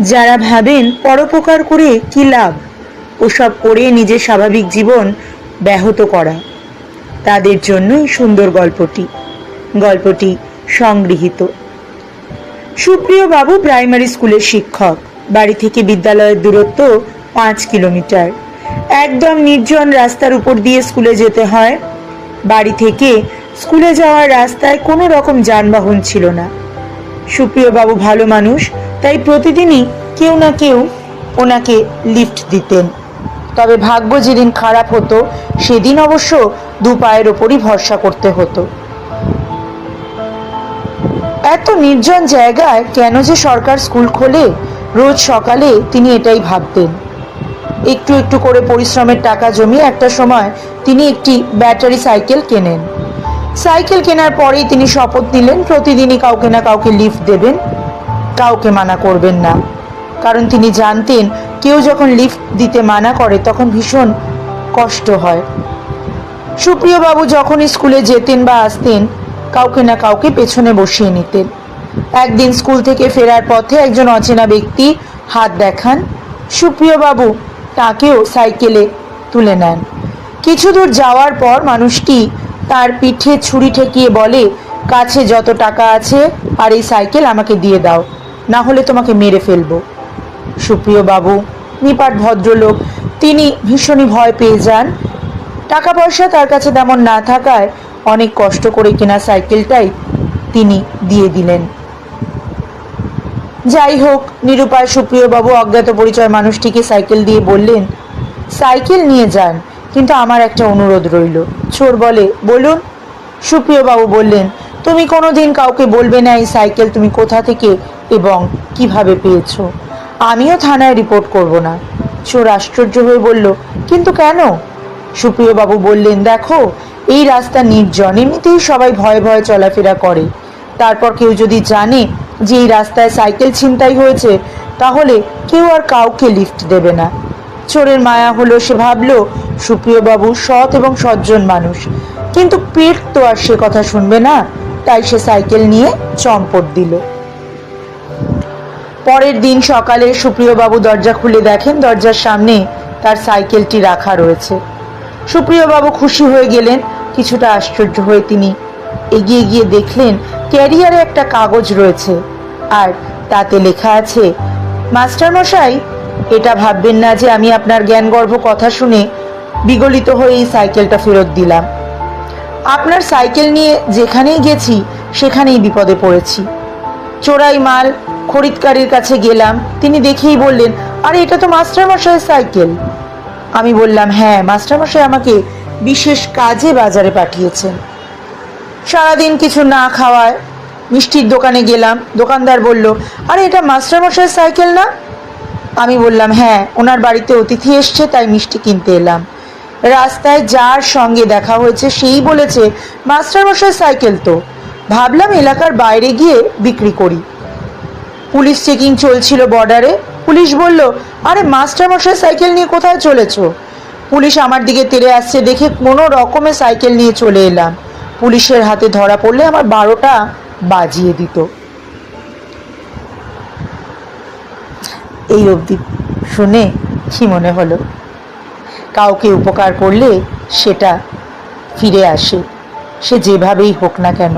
যারা ভাবেন পরোপকার করে কি লাভ? ওসব করে নিজের স্বাভাবিক জীবন ব্যাহত করা। তাদের জন্যই সুন্দর গল্পটি। গল্পটি সংগৃহীত। সুপ্রিয় বাবু প্রাইমারি স্কুলের শিক্ষক। বাড়ি থেকে বিদ্যালয়ের দূরত্ব পাঁচ কিলোমিটার। একদম নির্জন রাস্তার উপর দিয়ে স্কুলে যেতে হয়। বাড়ি থেকে স্কুলে যাওয়ার রাস্তায় কোনো রকম যানবাহন ছিল না। সুপ্রিয় বাবু ভালো মানুষ তাই প্রতিদিনই কেউ না কেউ ওনাকে লিফট দিতেন। তবে ভাগ্য যেদিন খারাপ হতো, সেদিন অবশ্য দু পায়ের ওপরই ভরসা করতে হতো। এত নির্জন জায়গায় কেন যে সরকার স্কুল খোলে, রোজ সকালে তিনি এটাই ভাবতেন। একটু একটু করে পরিশ্রমের টাকা জমিয়ে একটা সময় তিনি একটি ব্যাটারি সাইকেল কেনেন। সাইকেল কেনার পরেই তিনি শপথ নিলেন, প্রতিদিনই কাউকে না কাউকে লিফট দেবেন। কাউকে মানা করবেন না। কারণ তিনি জানতেন, কেউ যখন লিফট দিতে মানা করে, তখন ভীষণ কষ্ট হয়। সুপ্রিয়বাবু যখনই স্কুলে যেতেন বা আসতেন, কাউকে না কাউকে পেছনে বসিয়ে নিতেন। একদিন স্কুল থেকে ফেরার পথে একজন অচেনা ব্যক্তি হাত দেখান। সুপ্রিয়বাবু তাকেও সাইকেলে তুলে নেন। কিছু দূর যাওয়ার পর মানুষটি তার পিঠে ছুরি ঠেকিয়ে বলে, কাছে যত টাকা আছে আর এই সাইকেল আমাকে দিয়ে দাও। না হলে তোমাকে মেরে ফেলব। সুপ্রিয় বাবু, নিপাট ভদ্রলোক, তিনি ভীষণই ভয় পেয়ে যান। টাকা পয়সা তার কাছে তেমন না থাকায় অনেক কষ্ট করে কেনা সাইকেলটাই তিনি দিয়ে দিলেন। যাই হোক, নিরুপায় সুপ্রিয়বাবু অজ্ঞাত পরিচয় মানুষটিকে সাইকেল দিয়ে বললেন, সাইকেল নিয়ে যান, কিন্তু আমার একটা অনুরোধ রইল। চোর বলে, বলুন। সুপ্রিয়বাবু বললেন তুমি কোনোদিন কাউকে বলবে না এই সাইকেল তুমি কোথা থেকে এবং কীভাবে পেয়েছ? আমিও থানায় রিপোর্ট করব না। চোর আশ্চর্য হয়ে বলল, কিন্তু কেন? সুপ্রিয়বাবু বললেন, দেখো, এই রাস্তা নির্জন, এমনিতেই সবাই ভয়ে ভয়ে চলাফেরা করে। তারপর কেউ যদি জানে যে এই রাস্তায় সাইকেল ছিনতাই হয়েছে, তাহলে কেউ আর কাউকে লিফট দেবে না। চোরের মায়া হলো সে ভাবলো, সুপ্রিয়বাবু সৎ এবং সজ্জন মানুষ, কিন্তু পেট তো আর সে কথা শুনবে না? তাই সে সাইকেল নিয়ে চম্পট দিল। পরের দিন সকালে সুপ্রিয়বাবু দরজা খুলে দেখেন দরজার সামনে তার সাইকেলটি রাখা রয়েছে। সুপ্রিয়বাবু খুশি হয়ে গেলেন, কিছুটা আশ্চর্য হয়ে তিনি এগিয়ে গিয়ে দেখলেন, ক্যারিয়ারে একটা কাগজ রয়েছে আর তাতে লেখা আছে, মাস্টারমশাই, এটা ভাববেন না যে আমি আপনার জ্ঞানগর্ভ কথা শুনে বিগলিত হয়ে এই সাইকেলটা ফেরত দিলাম। আপনার সাইকেল নিয়ে যেখানেই গেছি, সেখানেই বিপদে পড়েছি। চোরাই মাল, খরিদকারীর কাছে গেলাম। তিনি দেখেই বললেন, আরে, এটা তো মাস্টারমশাইয়ের সাইকেল। আমি বললাম হ্যাঁ মাস্টারমশাই আমাকে বিশেষ কাজে বাজারে পাঠিয়েছেন। সারাদিন কিছু না খাওয়ায় মিষ্টির দোকানে গেলাম। দোকানদার বলল, আরে, এটা মাস্টারমশাইয়ের সাইকেল না? আমি বললাম হ্যাঁ ওনার বাড়িতে অতিথি এসছে, তাই মিষ্টি কিনতে এলাম। রাস্তায় যার সঙ্গে দেখা হয়েছে সেই বলেছে, মাস্টারমশাই, সাইকেল তো। ভাবলাম এলাকার বাইরে গিয়ে বিক্রি করি। পুলিশ চেকিং চলছিল বর্ডারে। পুলিশ বলল, আরে মাস্টারমশাই, সাইকেল নিয়ে কোথায় চলেছো? পুলিশ আমার দিকে তেড়ে আসছে দেখে কোনো রকমে সাইকেল নিয়ে চলে এলাম। পুলিশের হাতে ধরা পড়লে আমার বারোটা বাজিয়ে দিত। এই অবধি শুনে কি মনে হলো? কাউকে উপকার করলে সেটা ফিরে আসে। সে যেভাবেই হোক না কেন।